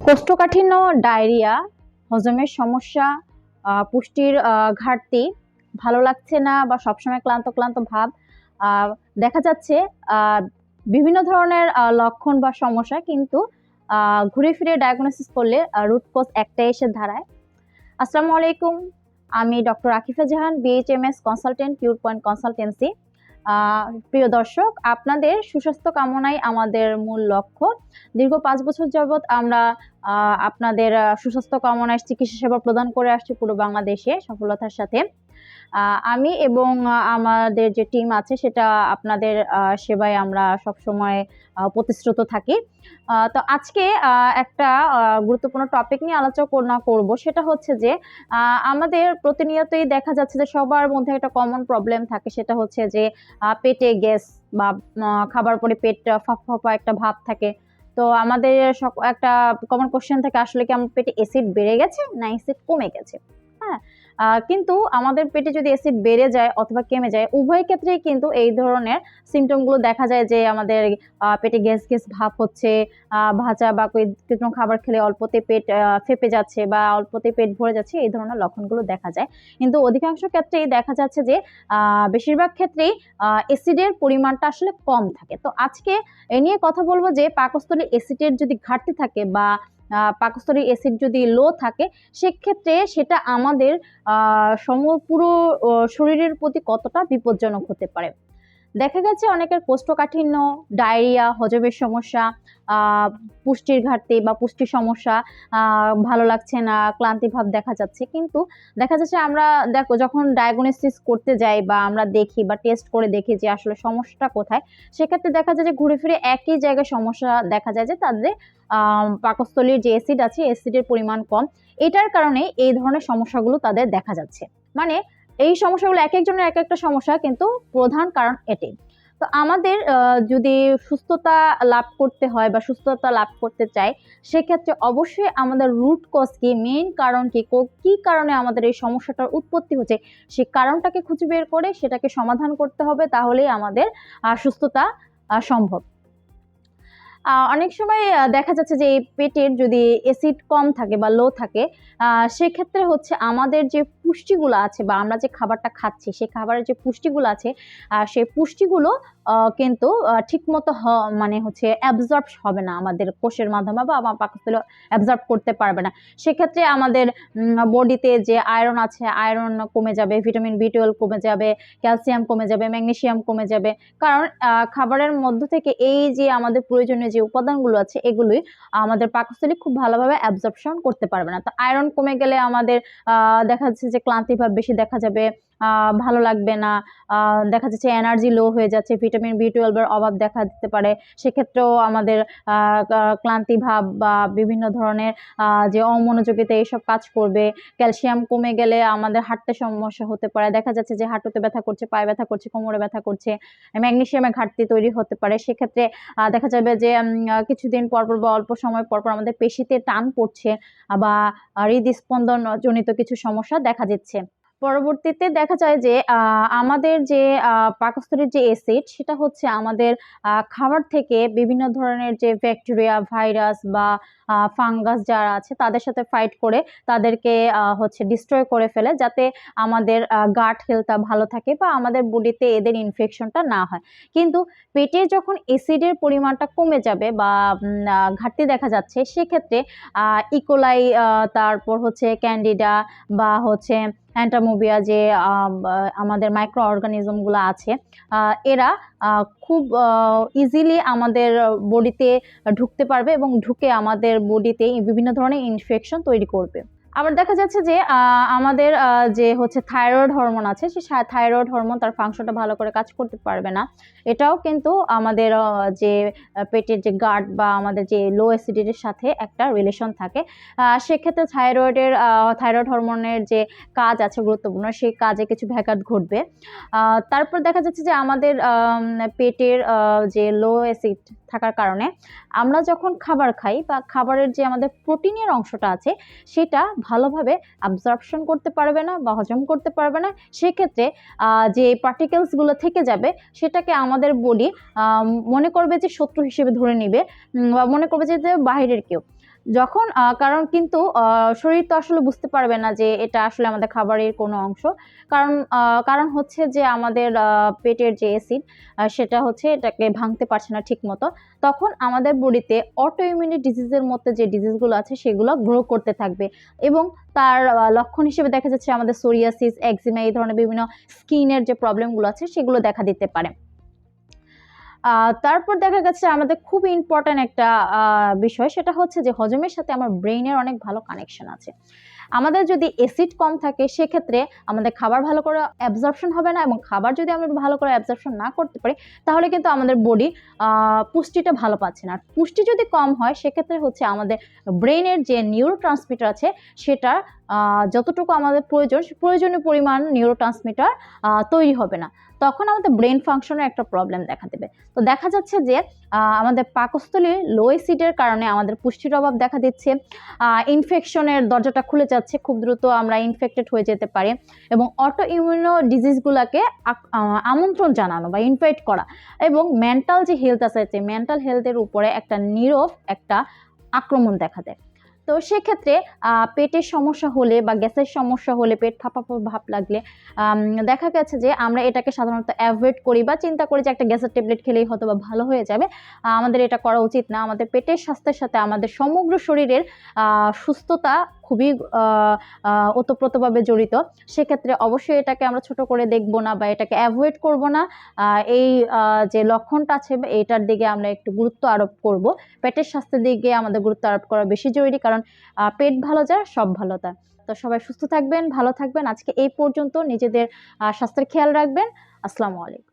কোষ্ঠকাঠিন্য, ডায়রিয়া, হজমের সমস্যা পুষ্টির ঘাটতি, ভালো লাগছে না বা সবসময় ক্লান্ত ক্লান্ত ভাব দেখা যাচ্ছে বিভিন্ন ধরনের লক্ষণ বা সমস্যা কিন্তু ঘুরে ফিরে ডায়াগনোসিস করলে রুট কোজ একটাই এসে দাঁড়ায়। আসসালামু আলাইকুম, আমি doctor Akifa Jahan BHMS consultant cure point consultancy প্রিয় দর্শক, আপনাদের সুস্বাস্থ্য কামনাই আমাদের মূল লক্ষ্য। দীর্ঘ পাঁচ বছর যাবৎ আমরা আপনাদের সুস্বাস্থ্য কামনায় চিকিৎসা সেবা প্রদান করে আসছি পুরো বাংলাদেশে সফলতার সাথে। আমি এবং আমাদের যে টিম আছে সেটা আপনাদের সেবায় আমরা সবসময় প্রতিশ্রুত থাকি। তো আজকে একটা গুরুত্বপূর্ণ টপিক নিয়ে আলোচনা করব। সেটা হচ্ছে যে আমাদের প্রতিনিয়তই দেখা যাচ্ছে যে সবার মধ্যে একটা কমন প্রবলেম থাকে। সেটা হচ্ছে যে পেটে গ্যাস বা খাবার পরে পেট ফাঁপা একটা ভাব থাকে। তো আমাদের একটা কমন কোশ্চেন থাকে, আসলে কি আমার পেটে অ্যাসিড বেড়ে গেছে না অ্যাসিড কমে গেছে? হ্যাঁ কিন্তু আমাদের পেটে যদি অ্যাসিড বেড়ে যায় অথবা কমে যায়, উভয় ক্ষেত্রেই কিন্তু এই ধরনের সিমটমগুলো দেখা যায় যে আমাদের পেটে গ্যাস গ্যাস ভাব হচ্ছে ভাজা বা কোনো খাবার খেলে অল্পতে পেট ফেপে যাচ্ছে বা অল্পতে পেট ভরে যাচ্ছে, এই ধরনের লক্ষণগুলো দেখা যায়। কিন্তু অধিকাংশ ক্ষেত্রেই দেখা যাচ্ছে যে বেশিরভাগ ক্ষেত্রেই অ্যাসিডের পরিমাণটা আসলে কম থাকে। তো আজকে এ নিয়ে কথা বলব যে পাকস্থলী অ্যাসিডের যদি ঘাটতি থাকে বা পাকস্থলী অ্যাসিড যদি লো থাকে, সেক্ষেত্রে সেটা আমাদের সম পুরো শরীরের প্রতি কতটা বিপজ্জনক হতে পারে? দেখা গেছে অনেকের কোষ্ঠকাঠিন্য, ডায়রিয়া, হজমের সমস্যা পুষ্টির ঘাটতি বা পুষ্টির সমস্যা ভালো লাগছে না, ক্লান্তি ভাব দেখা যাচ্ছে। কিন্তু দেখা যাচ্ছে আমরা দেখো যখন ডায়াগনোসিস করতে যাই বা আমরা দেখি বা টেস্ট করে দেখি যে আসলে সমস্যাটা কোথায়, সেক্ষেত্রে দেখা যায় যে ঘুরে ফিরে একই জায়গায় সমস্যা দেখা যায় যে তাদের পাকস্থলীর যে অ্যাসিড আছে অ্যাসিডের পরিমাণ কম। এটার কারণে এই ধরনের সমস্যাগুলো তাদের দেখা যাচ্ছে। মানে এই সমস্যাগুলো এক একজনের এক একটা সমস্যা, কিন্তু প্রধান কারণ এটি। তো আমাদের যদি সুস্থতা লাভ করতে হয় বা সুস্থতা লাভ করতে চাই সেক্ষেত্রে অবশ্যই আমাদের রুট কজ কি মেইন কারণ কি, কো- কারণে আমাদের এই সমস্যাটার উৎপত্তি হচ্ছে, সেই কারণটাকে খুঁজে বের করে সেটাকে সমাধান করতে হবে, তাহলেই আমাদের সুস্থতা সম্ভব। অনেক সময় দেখা যাচ্ছে যে পেটের যদি অ্যাসিড কম থাকে বা লো থাকে সেক্ষেত্রে হচ্ছে আমাদের যে পুষ্টিগুলো আছে বা আমরা যে খাবারটা খাচ্ছি, সেই খাবারের যে পুষ্টিগুলো আছে সেই পুষ্টিগুলো কিন্তু ঠিকমতো মানে হচ্ছে অ্যাবজর্ব হবে না আমাদের কোষের মাধ্যমে বা আমার পাকস্থলী অ্যাবজর্ব করতে পারবে না। সেক্ষেত্রে আমাদের বডিতে যে আয়রন আছে আয়রন কমে যাবে ভিটামিন বি টুয়েলভ কমে যাবে ক্যালসিয়াম কমে যাবে ম্যাগনেশিয়াম কমে যাবে। কারণ খাবারের মধ্য থেকে এই যে আমাদের প্রয়োজনীয় যে উপাদানগুলো আছে, এগুলোই আমাদের পাকস্থলী খুব ভালোভাবে অ্যাবজর্পশন করতে পারবে না। তো আয়রন কমে গেলে আমাদের দেখা যাচ্ছে যে ক্লান্তি ভাব বেশি দেখা যাবে। ভালো লাগবে না। দেখা যাচ্ছে এনার্জি লো হয়ে যাচ্ছে ভিটামিন বি টুয়েলভের অভাব দেখা দিতে পারে। সেক্ষেত্রেও আমাদের ক্লান্তি ভাব বা বিভিন্ন ধরনের যে অমনোযোগিতা এইসব কাজ করবে। ক্যালসিয়াম কমে গেলে আমাদের হাঁটতে সমস্যা হতে পারে। দেখা যাচ্ছে যে হাঁটুতে ব্যথা করছে পায়ে ব্যথা করছে কোমরে ব্যথা করছে ম্যাগনেসিয়ামের ঘাটতি তৈরি হতে পারে। সেক্ষেত্রে দেখা যাবে যে কিছুদিন পর পর বা অল্প সময় পর পর আমাদের পেশিতে টান পড়ছে বা আহ, হৃদস্পন্দন জনিত কিছু সমস্যা দেখা দিচ্ছে। পরবর্তীতে দেখা যায় যে আমাদের যে পাকস্থলীর যে অ্যাসিড সেটা হচ্ছে আমাদের খাবার থেকে বিভিন্ন ধরনের যে ব্যাকটেরিয়া ভাইরাস বা ফাঙ্গাস যারা আছে, তাদের সাথে ফাইট করে তাদেরকে হচ্ছে ডিস্ট্রয় করে ফেলে যাতে আমাদের গাট হেলথটা ভালো থাকে বা আমাদের বডিতে এদের ইনফেকশনটা না হয়। কিন্তু পেটে যখন অ্যাসিডের পরিমাণটা কমে যাবে বা ঘাটতি দেখা যাচ্ছে, সেক্ষেত্রে ইকোলাই তারপর হচ্ছে ক্যান্ডিডা বা হচ্ছে অ্যান্টামোবিয়া যে আমাদের মাইক্রো অর্গানিজমগুলো আছে এরা খুব ইজিলি আমাদের বডিতে ঢুকতে পারবে এবং ঢুকে আমাদের বডিতে বিভিন্ন ধরনের ইনফেকশন তৈরি করবে। আবার দেখা যাচ্ছে যে আমাদের যে হচ্ছে থাইরয়েড হরমোন আছে, সে থাইরয়েড হরমোন তার ফাংশনটা ভালো করে কাজ করতে পারবে না। এটাও কিন্তু আমাদের যে পেটের যে গার্ড বা আমাদের যে লো অ্যাসিডিটির সাথে একটা রিলেশন থাকে। সেক্ষেত্রে থাইরয়েডের থাইরয়েড হরমোনের যে কাজ আছে গুরুত্বপূর্ণ, সেই কাজে কিছু ব্যাঘাত ঘটবে। তারপর দেখা যাচ্ছে যে আমাদের পেটের যে লো অ্যাসিড থাকার কারণে আমরা যখন খাবার খাই বা খাবারের যে আমাদের প্রোটিনের অংশটা আছে, সেটা ভালোভাবে অ্যাবজর্পশন করতে পারবে না বা হজম করতে পারবে না, সেক্ষেত্রে যে পার্টিকেলসগুলো থেকে যাবে, সেটাকে আমাদের বডি মনে করবে যে শত্রু হিসেবে ধরে নিবে বা মনে করবে যে বাইরের কেউ। যখন কারণ কিন্তু শরীর তো আসলে বুঝতে পারবে না যে এটা আসলে আমাদের খাবারের কোনো অংশ। কারণ কারণ হচ্ছে যে আমাদের পেটের যে অ্যাসিড সেটা হচ্ছে এটাকে ভাঙতে পারছে না ঠিক মতো তখন আমাদের বডিতে অটো ইমিউনি ডিজিজের মধ্যে যে ডিজিজগুলো আছে সেগুলো গ্রো করতে থাকবে। এবং তার লক্ষণ হিসেবে দেখা যাচ্ছে আমাদের সোরিয়াসিস, একজিমা, এই ধরনের বিভিন্ন স্কিনের যে প্রবলেমগুলো আছে সেগুলো দেখা দিতে পারে। তারপর দেখা গেছে আমাদের খুব ইম্পর্ট্যান্ট একটা বিষয়, সেটা হচ্ছে যে হজমের সাথে আমার ব্রেইনের অনেক ভালো কানেকশন আছে। আমাদের যদি অ্যাসিড কম থাকে, সেক্ষেত্রে আমাদের খাবার ভালো করে অ্যাবজর্পশন হবে না এবং খাবার যদি আমরা ভালো করে অ্যাবজর্পশন না করতে পারি, তাহলে কিন্তু আমাদের বডি পুষ্টিটা ভালো পাচ্ছে না। আর পুষ্টি যদি কম হয়, সেক্ষেত্রে হচ্ছে আমাদের ব্রেইনের যে নিউরো ট্রান্সমিটার আছে, সেটার যতটুকু আমাদের প্রয়োজন প্রয়োজনীয় পরিমাণ নিউরো ট্রান্সমিটার তৈরি হবে না। তখন আমাদের ব্রেন ফাংশনের একটা প্রবলেম দেখা দেবে। তো দেখা যাচ্ছে যে আমাদের পাকস্থলীর লো অ্যাসিডের কারণে আমাদের পুষ্টির অভাব দেখা দিচ্ছে। ইনফেকশনের দরজাটা খুলে যাচ্ছে, খুব দ্রুত আমরা ইনফেক্টেড হয়ে যেতে পারি এবং অটো ইমিউনো ডিজিজগুলোকে আমন্ত্রণ জানানো বা ইনভাইট করা এবং মেন্টাল যে হেলথ আছে মেন্টাল হেলথের উপরে একটা নীরব একটা আক্রমণ দেখা দেয়। তো সেক্ষেত্রে পেটের সমস্যা হলে বা গ্যাসের সমস্যা হলে পেট ফাঁপা ভাব লাগলে দেখা গেছে যে আমরা এটাকে সাধারণত অ্যাভয়েড করি বা চিন্তা করি যে একটা গ্যাসের ট্যাবলেট খেলেই হয়তো বা ভালো হয়ে যাবে। আমাদের এটা করা উচিত না। আমাদের পেটের স্বাস্থ্যের সাথে আমাদের সমগ্র শরীরের সুস্থতা খুবই ওতপ্রোতভাবে জড়িত। সেক্ষেত্রে অবশ্যই এটাকে আমরা ছোট করে দেখব না বা এটাকে অ্যাভয়েড করব না। এই যে লক্ষণটা আছে, এইটার দিকে আমরা একটু গুরুত্ব আরোপ করব। পেটের স্বাস্থ্যের দিকে আমাদের গুরুত্ব আরোপ করা বেশি জরুরি কারণ পেট ভালো যায়, সব ভালো যায়। তো সবাই সুস্থ থাকবেন, ভালো থাকবেন। আজকে এই পর্যন্ত নিজেদের স্বাস্থ্যের খেয়াল রাখবেন। আসসালামু আলাইকুম।